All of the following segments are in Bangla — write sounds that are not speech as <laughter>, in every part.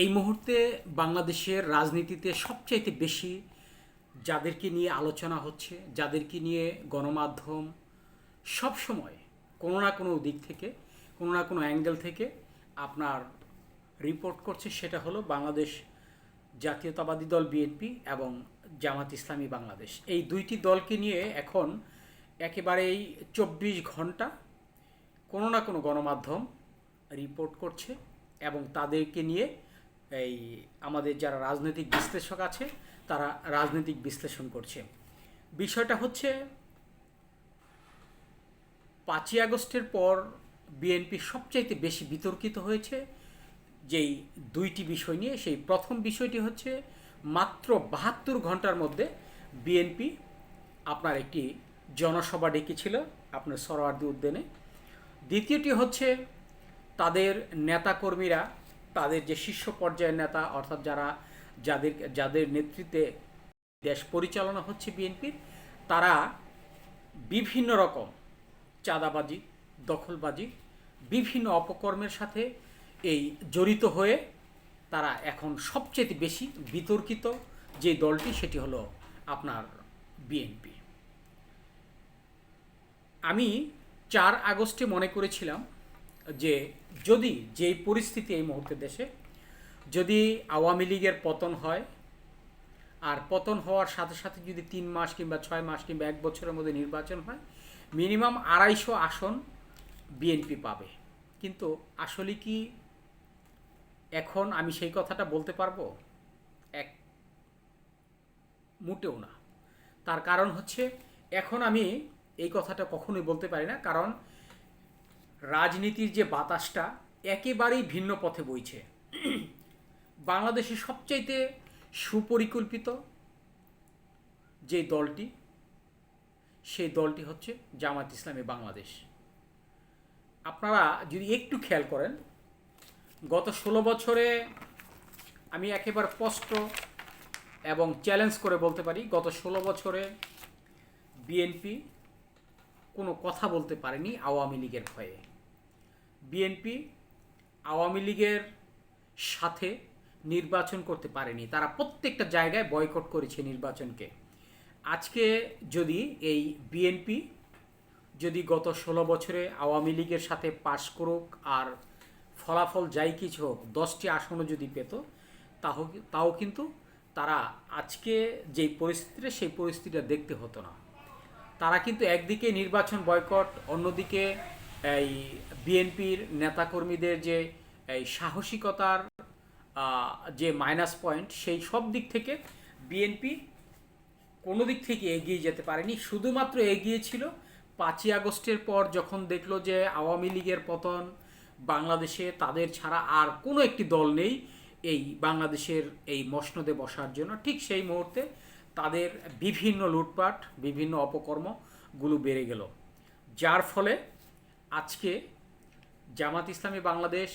এই মুহূর্তে বাংলাদেশের রাজনীতিতে সবচাইতে বেশি যাদেরকে নিয়ে আলোচনা হচ্ছে, যাদেরকে নিয়ে গণমাধ্যম সব সময় কোনো না কোনো দিক থেকে, কোনো না কোনো অ্যাঙ্গেল থেকে আপনার রিপোর্ট করছে সেটা হলো বাংলাদেশ জাতীয়তাবাদী দল বিএনপি এবং জামাত ইসলামী বাংলাদেশ। এই দুইটি দলকে নিয়ে এখন একেবারেই চব্বিশ ঘণ্টা কোনো না কোনো গণমাধ্যম রিপোর্ট করছে এবং তাদেরকে নিয়ে এই আমাদের যারা রাজনৈতিক বিশ্লেষক আছে, তারা রাজনৈতিক বিশ্লেষণ করছে। বিষয়টা হচ্ছে, পাঁচই আগস্টের পর বিএনপি সবচাইতে বেশি বিতর্কিত হয়েছে, যেই দুইটি বিষয় নিয়ে। সেই প্রথম বিষয়টি হচ্ছে, মাত্র বাহাত্তর ঘণ্টার মধ্যে বিএনপি আপনার একটি জনসভা ডেকেছিল আপনার সরোয়ার্দি উদ্যানে। দ্বিতীয়টি হচ্ছে, তাদের নেতাকর্মীরা তাদের যে শীর্ষ পর্যায়ের নেতা, অর্থাৎ যারা, যাদের যাদের নেতৃত্বে দেশ পরিচালনা হচ্ছে বিএনপির, তারা বিভিন্ন রকম চাঁদাবাজি, দখলবাজি, বিভিন্ন অপকর্মের সাথে এই জড়িত হয়ে তারা এখন সবচেয়ে বেশি বিতর্কিত যে দলটি, সেটি হলো আপনার বিএনপি। আমি চার আগস্টে মনে করেছিলাম যে যদি যেই পরিস্থিতি এই মুহূর্তে দেশে, যদি আওয়ামী লীগের পতন হয়, আর পতন হওয়ার সাথে সাথে যদি তিন মাস কিংবা ছয় মাস কিংবা এক বছরের মধ্যে নির্বাচন হয়, মিনিমাম আড়াইশো আসন বিএনপি পাবে। কিন্তু আসলে কি এখন আমি সেই কথাটা বলতে পারব? এক মোটেও না। তার কারণ হচ্ছে, এখন আমি এই কথাটা কখনোই বলতে পারি না। কারণ রাজনীতির যে বাতাসটা একেবারেই ভিন্ন পথে বইছে। বাংলাদেশের সবচাইতে সুপরিকল্পিত যে দলটি, সেই দলটি হচ্ছে জামাত ইসলামী বাংলাদেশ। আপনারা যদি একটু খেয়াল করেন, গত ষোলো বছরে আমি একেবারে স্পষ্ট এবং চ্যালেঞ্জ করে বলতে পারি, গত ষোলো বছরে বিএনপি কোনো কথা বলতে পারেনি আওয়ামী লীগের ভয়ে। বিএনপি আওয়ামী লীগের সাথে নির্বাচন করতে পারেনি। তারা প্রত্যেকটা জায়গায় বয়কট করেছে নির্বাচনকে। আজকে যদি এই বিএনপি যদি গত ষোলো বছরে আওয়ামী লীগের সাথে পাশ করুক আর ফলাফল যাই কিছু হোক, দশটি আসনও যদি পেত, তাহ তাও কিন্তু তারা আজকে যেই পরিস্থিতিতে সেই পরিস্থিতিটা দেখতে হতো না। তারা কিন্তু একদিকে নির্বাচন বয়কট, অন্যদিকে এই বিএনপির নেতাকর্মীদের যে এই সাহসিকতার যে মাইনাস পয়েন্ট সেই সব দিক থেকে বিএনপি কোনো দিক থেকে এগিয়ে যেতে পারেনি। শুধুমাত্র এগিয়ে ছিল পাঁচই আগস্টের পর যখন দেখল যে আওয়ামী লীগের পতন, বাংলাদেশে তাদের ছাড়া আর কোনো একটি দল নেই এই বাংলাদেশের এই মসনদে বসার জন্য। ঠিক সেই মুহূর্তে তাদের বিভিন্ন লুটপাট, বিভিন্ন অপকর্মগুলো বেড়ে গেল। যার ফলে আজকে জামাত ইসলামী বাংলাদেশ,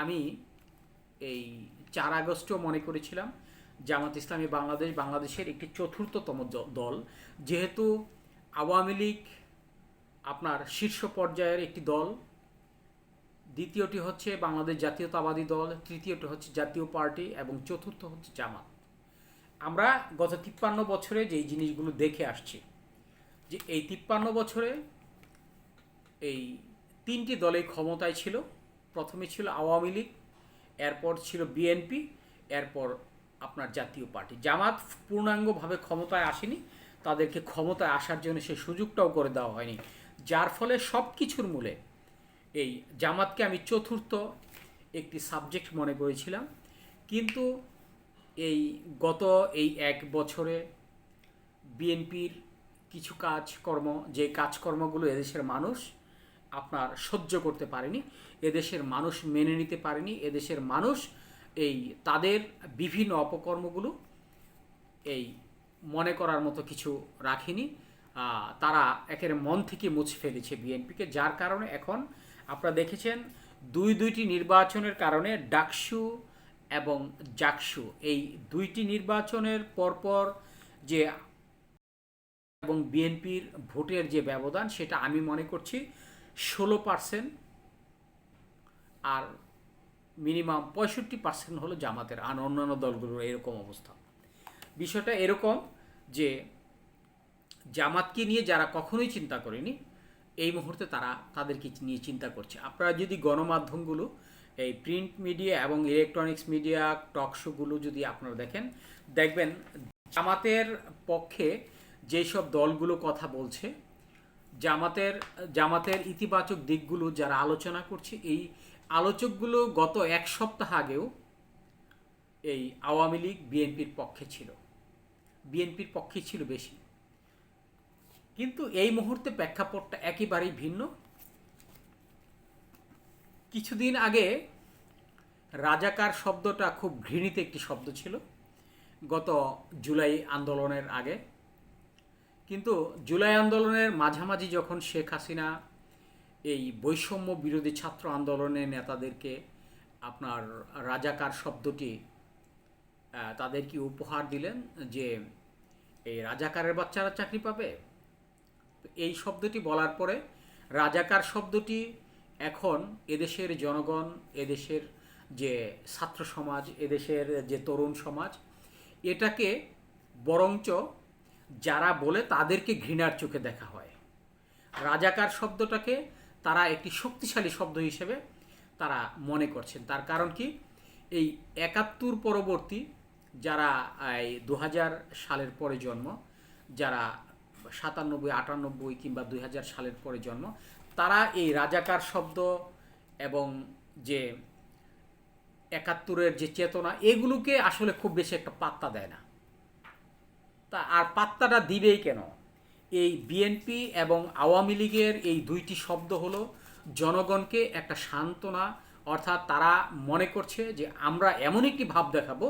আমি এই চার আগস্টও মনে করেছিলাম, জামাত ইসলামী বাংলাদেশ বাংলাদেশের একটি চতুর্থতম দল। যেহেতু আওয়ামী লীগ আপনার শীর্ষ পর্যায়ের একটি দল, দ্বিতীয়টি হচ্ছে বাংলাদেশ জাতীয়তাবাদী দল, তৃতীয়টি হচ্ছে জাতীয় পার্টি এবং চতুর্থ হচ্ছে জামাত। আমরা গত তিপ্পান্ন বছরে যেই জিনিসগুলো দেখে আসছি, যে এই তিপ্পান্ন বছরে এই তিনটি দলে ক্ষমতায় ছিল। প্রথমে ছিল আওয়ামী লীগ, এরপর ছিল বিএনপি, এরপর আপনার জাতীয় পার্টি। জামাত পূর্ণাঙ্গভাবে ক্ষমতায় আসেনি, তাদেরকে ক্ষমতায় আসার জন্য সে সুযোগটাও করে দেওয়া হয়নি। যার ফলে সব কিছুর মূলে এই জামাতকে আমি চতুর্থ একটি সাবজেক্ট মনে করেছিলাম। কিন্তু এই গত এই এক বছরে বিএনপির কিছু কাজকর্ম, যে কাজকর্মগুলো এদেশের মানুষ আপনার সহ্য করতে পারেনি। এদেশের মানুষ মেনে নিতে পারেনি। এদেশের মানুষ এই তাদের বিভিন্ন অপকর্মগুলো এই মনে করার মতো কিছু রাখেনি। তারা একের মন থেকে মুছে ফেলেছে বিএনপিকে, যার কারণে এখন আপনারা দেখেছেন দুই দুইটি নির্বাচনের কারণে ডাকসু এবং জাকসু, এই দুইটি নির্বাচনের পরপর যে এবং বিএনপির ভোটের যে ব্যবধান, সেটা আমি মনে করছি ষোলো পার্সেন্ট আর মিনিমাম পঁয়ষট্টি পার্সেন্ট হলো জামাতের আর অন্যান্য দলগুলোর এরকম অবস্থা। বিষয়টা এরকম যে জামাতকে নিয়ে যারা কখনোই চিন্তা করেনি, এই মুহূর্তে তারা তাদেরকে নিয়ে চিন্তা করছে। আপনারা যদি গণমাধ্যমগুলো, এই প্রিন্ট মিডিয়া এবং ইলেকট্রনিক্স মিডিয়া টক শোগুলো যদি আপনারা দেখেন, দেখবেন জামাতের পক্ষে যেসব দলগুলো কথা বলছে জামাতের জামাতের ইতিবাচক দিকগুলো যারা আলোচনা করছে, এই আলোচকগুলো গত এক সপ্তাহ আগেও এই আওয়ামী লীগ বিএনপির পক্ষে ছিল। বিএনপির পক্ষে ছিল বেশি। কিন্তু এই মুহূর্তে প্রেক্ষাপটটা একেবারেই ভিন্ন। কিছুদিন আগে রাজাকার শব্দটা খুব ঘৃণিত একটি শব্দ ছিল। গত জুলাই আন্দোলনের আগে কিন্তু জুলাই আন্দোলনের মাঝামাঝি যখন শেখ হাসিনা এই বৈষম্য বিরোধী ছাত্র আন্দোলনের নেতাদেরকে আপনার রাজাকার শব্দটি তাদেরকে উপহার দিলেন যে এই রাজাকারের বাচ্চারা চাকরি পাবে। এই শব্দটি বলার পরে রাজাকার শব্দটি এখন এদেশের জনগণ, এদেশের যে ছাত্র সমাজ, এদেশের যে তরুণ সমাজ, এটাকে বরঞ্চ যারা বলে তাদেরকে ঘৃণার চোখে দেখা হয়। রাজাকার শব্দটাকে তারা একটি শক্তিশালী শব্দ হিসেবে তারা মনে করছেন। তার কারণ কি? এই একাত্তর পরবর্তী যারা, এই দু হাজার সালের পরে জন্ম, যারা সাতানব্বই, আটানব্বই কিংবা দু হাজার সালের পরে জন্ম, তারা এই রাজাকার শব্দ এবং যে একাত্তরের যে চেতনা, এগুলোকে আসলে খুব বেশি একটা পাত্তা দেয় না। তা আর পাত্তাটা দিবেই কেন? এই বিএনপি এবং আওয়ামী লীগের এই দুইটি শব্দ হলো জনগণকে একটা সান্ত্বনা, অর্থাৎ তারা মনে করছে যে আমরা এমন একটি ভাব দেখাবো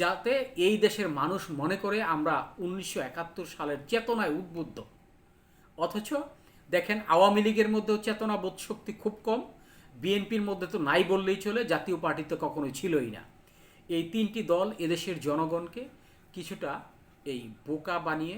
যাতে এই দেশের মানুষ মনে করে আমরা উনিশশো একাত্তর সালের চেতনায় উদ্বুদ্ধ। অথচ দেখেন আওয়ামী লীগের মধ্যেও চেতনা বোধ শক্তি খুব কম বিএনপির মধ্যে তো নাই বললেই চলে, জাতীয় পার্টিতে কখনোই ছিলই না। এই তিনটি দল এদেশের জনগণকে কিছুটা এই বোকা বানিয়ে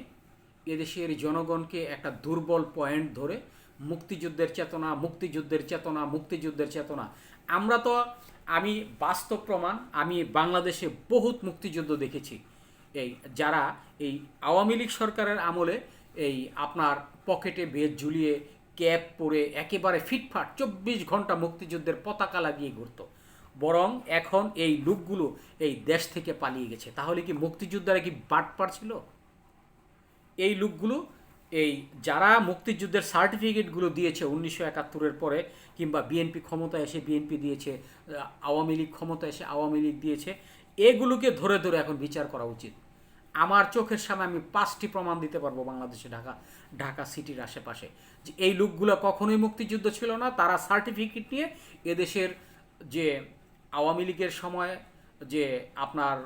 এদেশের জনগণকে একটা দুর্বল পয়েন্ট ধরে মুক্তিযুদ্ধের চেতনা মুক্তিযুদ্ধের চেতনা মুক্তিযুদ্ধের চেতনা। আমরা তো, আমি বাস্তব প্রমাণ, আমি বাংলাদেশে বহুত মুক্তিযুদ্ধ দেখেছি। এই যারা এই আওয়ামী লীগ সরকারের আমলে এই আপনার পকেটে বেদ ঝুলিয়ে, ক্যাপ পরে একেবারে ফিটফাট চব্বিশ ঘণ্টা মুক্তিযুদ্ধের পতাকা লাগিয়ে ঘুরতো। বরং এখন এই লোকগুলো এই দেশ থেকে পালিয়ে গেছে। তাহলে কি মুক্তিযোদ্ধারা কি বাটপার ছিল এই লোকগুলো, এই যারা মুক্তিযুদ্ধের সার্টিফিকেটগুলো দিয়েছে উনিশশো একাত্তরের পরে, কিংবা বিএনপি ক্ষমতায় এসে বিএনপি দিয়েছে আওয়ামী লীগ ক্ষমতা এসে আওয়ামী লীগ দিয়েছে, এগুলোকে ধরে ধরে এখন বিচার করা উচিত। আমার চোখের সামনে আমি পাঁচটি প্রমাণ দিতে পারব বাংলাদেশে, ঢাকা ঢাকা সিটির আশেপাশে। যে এই লোকগুলো কখনোই মুক্তিযুদ্ধ ছিল না, তারা সার্টিফিকেট নিয়ে এদেশের যে আওয়ামী লীগের সময় যে আপনার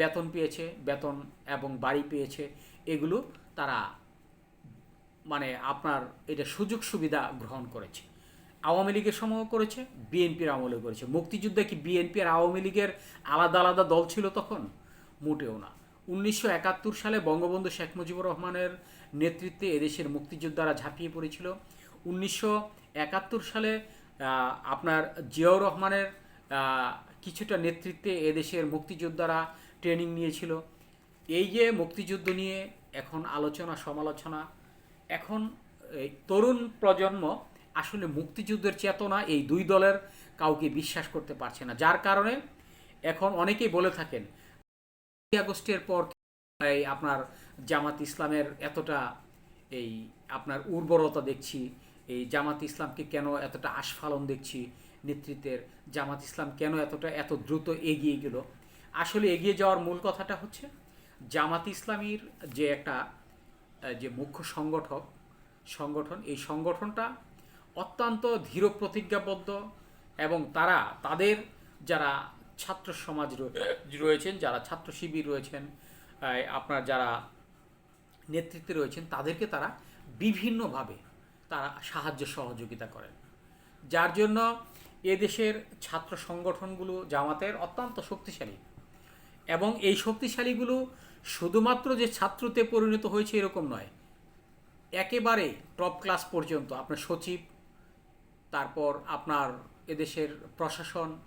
বেতন পেয়েছে, বেতন এবং বাড়ি পেয়েছে, এগুলো তারা মানে আপনার এটা সুযোগ সুবিধা গ্রহণ করেছে। আওয়ামী লীগের সময় করেছে, বিএনপির আমলে করেছে। মুক্তিযুদ্ধে কি বিএনপি আর আওয়ামী লীগের আলাদা আলাদা দল ছিল তখন? মোটেও না। উনিশশো একাত্তর সালে বঙ্গবন্ধু শেখ মুজিবুর রহমানের নেতৃত্বে এদেশের মুক্তিযোদ্ধারা ঝাঁপিয়ে পড়েছিল। উনিশশো একাত্তর সালে আপনার জিয়াউর রহমানের কিছুটা নেতৃত্বে এদেশের মুক্তিযোদ্ধারা ট্রেনিং নিয়েছিল। এই যে মুক্তিযুদ্ধ নিয়ে এখন আলোচনা, সমালোচনা, এখন এই তরুণ প্রজন্ম আসলে মুক্তিযুদ্ধের চেতনা এই দুই দলের কাউকে বিশ্বাস করতে পারছে না। যার কারণে এখন অনেকেই বলে থাকেন আগস্টের পর এই আপনার জামাত ইসলামের এতটা এই আপনার উর্বরতা দেখছি, এই জামাত ইসলামকে কেন এতটা আস্ফালন দেখছি নেতৃত্বের জামাত ইসলাম কেন এতটা, এত দ্রুত এগিয়ে গেল? আসলে এগিয়ে যাওয়ার মূল কথাটা হচ্ছে, জামাত ইসলামীর যে একটা যে মুখ্য সংগঠক, সংগঠন, এই সংগঠনটা অত্যন্ত ধীর প্রতিজ্ঞাবদ্ধ এবং তারা, তাদের যারা ছাত্র সমাজ রয়েছেন, যারা ছাত্র শিবির রয়েছেন আপনার যারা নেতৃত্বে রয়েছেন, তাদেরকে তারা বিভিন্নভাবে তারা সাহায্য সহযোগিতা করেন। যার জন্য এদেশের ছাত্র সংগঠনগুলো জামাতের অত্যন্ত শক্তিশালী এবং এই শক্তিশালীগুলো শুধুমাত্র যে ছাত্রতে পরিণত হয়েছে এরকম নয়, একেবারে টপ ক্লাস পর্যন্ত, আপনার সচিব, তারপর আপনার এদেশের প্রশাসন,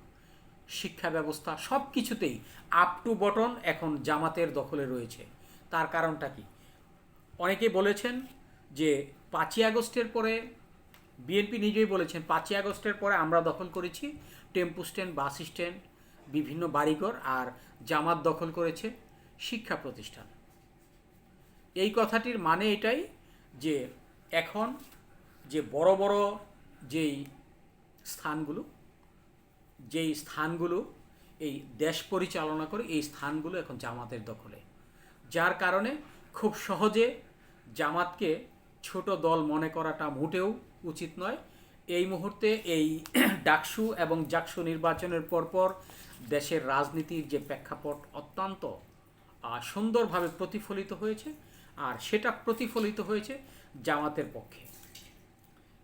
শিক্ষা ব্যবস্থা সব কিছুতেই আপ টু বটন এখন জামাতের দখলে রয়েছে। তার কারণটা কি? অনেকে বলেছেন যে পাঁচই আগস্টের পরে বিএনপি নিজেই বলেছেন, পাঁচই আগস্টের পরে আমরা দখল করেছি। টেম্পু স্ট্যান্ড, বাস স্ট্যান্ড, বিভিন্ন বাড়িঘর আর জামাত দখল করেছে শিক্ষা প্রতিষ্ঠান। এই কথাটির মানে এটাই যে এখন যে বড় বড় যেই স্থানগুলো যেই স্থানগুলো এই দেশ পরিচালনা করে, এই স্থানগুলো এখন জামাতের দখলে। যার কারণে খুব সহজে জামাতকে ছোট দল মনে করাটা মোটেও উচিত নয়। এই মুহূর্তে এই <clears throat> ডাকসু এবং জাকসু নির্বাচনের পরপর দেশের রাজনীতির যে প্রেক্ষাপট অত্যন্ত সুন্দরভাবে প্রতিফলিত হয়েছে আর সেটা প্রতিফলিত হয়েছে জামাতের পক্ষে।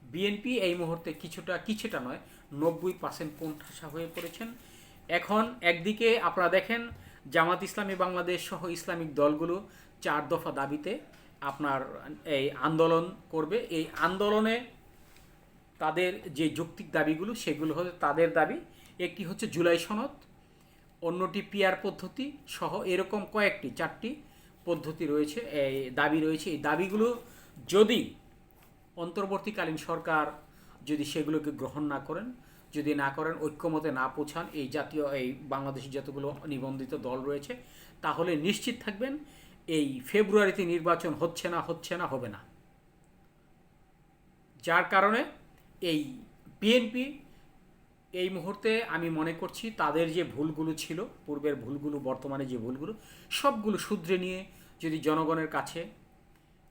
বিএনপি এই মুহূর্তে কিছুটা কিছুটা নয়, নব্বই পার্সেন্ট কোণঠাসা হয়ে পড়েছেন। এখন একদিকে আপনারা দেখেন জামাত ইসলামী বাংলাদেশ সহ ইসলামিক দলগুলো চার দফা দাবিতে আপনার এই আন্দোলন করবে। এই আন্দোলনে তাদের যে যৌক্তিক দাবিগুলো, সেগুলো হচ্ছে তাদের দাবি, একটি হচ্ছে জুলাই সনদ, অন্যটি পিয়ার পদ্ধতি সহ এরকম কয়েকটি, চারটি পদ্ধতি রয়েছে, এই দাবি রয়েছে। এই দাবিগুলো যদি অন্তর্বর্তীকালীন সরকার যদি সেগুলোকে গ্রহণ না করেন, যদি না করেন, ঐক্যমতে না পৌঁছান, এই জাতীয়, এই বাংলাদেশি যতগুলো নিবন্ধিত দল রয়েছে, তাহলে নিশ্চিত থাকবেন, এই ফেব্রুয়ারিতে নির্বাচন হচ্ছে না হচ্ছে না, হবে না। যার কারণে এই বিএনপি এই মুহূর্তে আমি মনে করছি তাদের যে ভুলগুলো ছিল, পূর্বের ভুলগুলো, বর্তমানে যে ভুলগুলো, সবগুলো শুধরে নিয়ে যদি জনগণের কাছে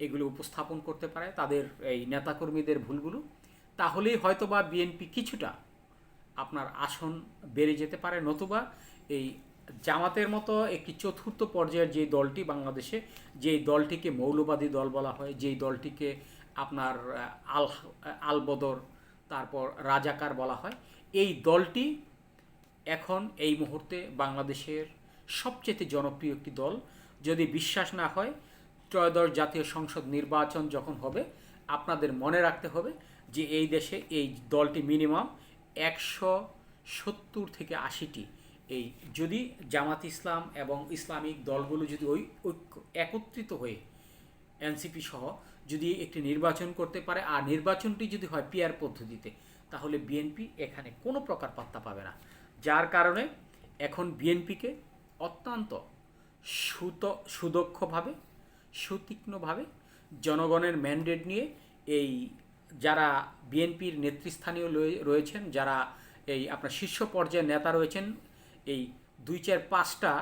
এগুলো উপস্থাপন করতে পারে, তাদের এই নেতাকর্মীদের ভুলগুলো, তাহলেই হয়তোবা বিএনপি কিছুটা আপনার আসন বেড়ে যেতে পারে, নতুবা এই জামাতের মতো একটি চতুর্থ পর্যায়ের যে দলটি বাংলাদেশে, যেই দলটিকে মৌলবাদী দল বলা হয়, যেই দলটিকে আপনার আল, আলবদর তারপর রাজাকার বলা হয়। এই দলটি এখন এই মুহূর্তে বাংলাদেশের সবচেয়ে জনপ্রিয় একটি দল। যদি বিশ্বাস না হয়, ত্রয়োদশ জাতীয় সংসদ নির্বাচন যখন হবে, আপনাদের মনে রাখতে হবে যে এই দেশে এই দলটি মিনিমাম একশো সত্তর থেকে আশিটি। এই যদি জামাত ইসলাম এবং ইসলামিক দলগুলো যদি ওই ঐক্য একত্রিত হয়ে, এনসিপি সহ যদি একটি নির্বাচন করতে পারে, আর নির্বাচনটি যদি হয় পিয়ার পদ্ধতিতে, তাহলে বিএনপি এখানে কোনো প্রকার পাত্তা পাবে না। যার কারণে এখন বিএনপিকে অত্যন্ত সুত, সুদক্ষভাবে, সুতীক্ষ্ণভাবে জনগণের ম্যান্ডেট নিয়ে এই যারা বিএনপির নেতৃস্থানীয় রয়েছেন, যারা এই আপনার শীর্ষ পর্যায়ের নেতা রয়েছেন, এই দুই চার পাঁচটা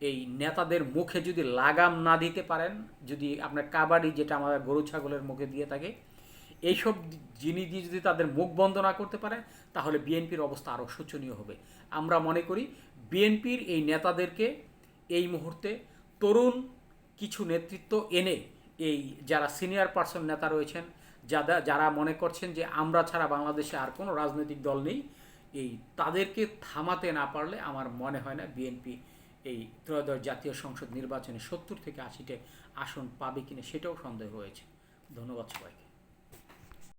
এই নেতাদের মুখে যদি লাগাম না দিতে পারেন, যদি আপনার কাবাডি যেটা আমাদের গরু, ছাগলের মুখে দিয়ে থাকে, এইসব জিনিস দিয়ে যদি তাদের মুখ বন্ধ না করতে পারে, তাহলে বিএনপির অবস্থা আরও শোচনীয় হবে। আমরা মনে করি বিএনপির এই নেতাদেরকে এই মুহূর্তে তরুণ কিছু নেতৃত্ব এনে এই যারা সিনিয়র পার্সন নেতা রয়েছেন যারা যারা মনে করছেন যে আমরা ছাড়া বাংলাদেশে আর কোনো রাজনৈতিক দল নেই, এই তাদেরকে থামাতে না পারলে আমার মনে হয় না বিএনপি এই ত্রয়োদশ জাতীয় সংসদ নির্বাচনে সত্তর থেকে আশিটে আসন পাবে কিনা সেটাও সন্দেহ হয়েছে। ধন্যবাদ সবাইকে।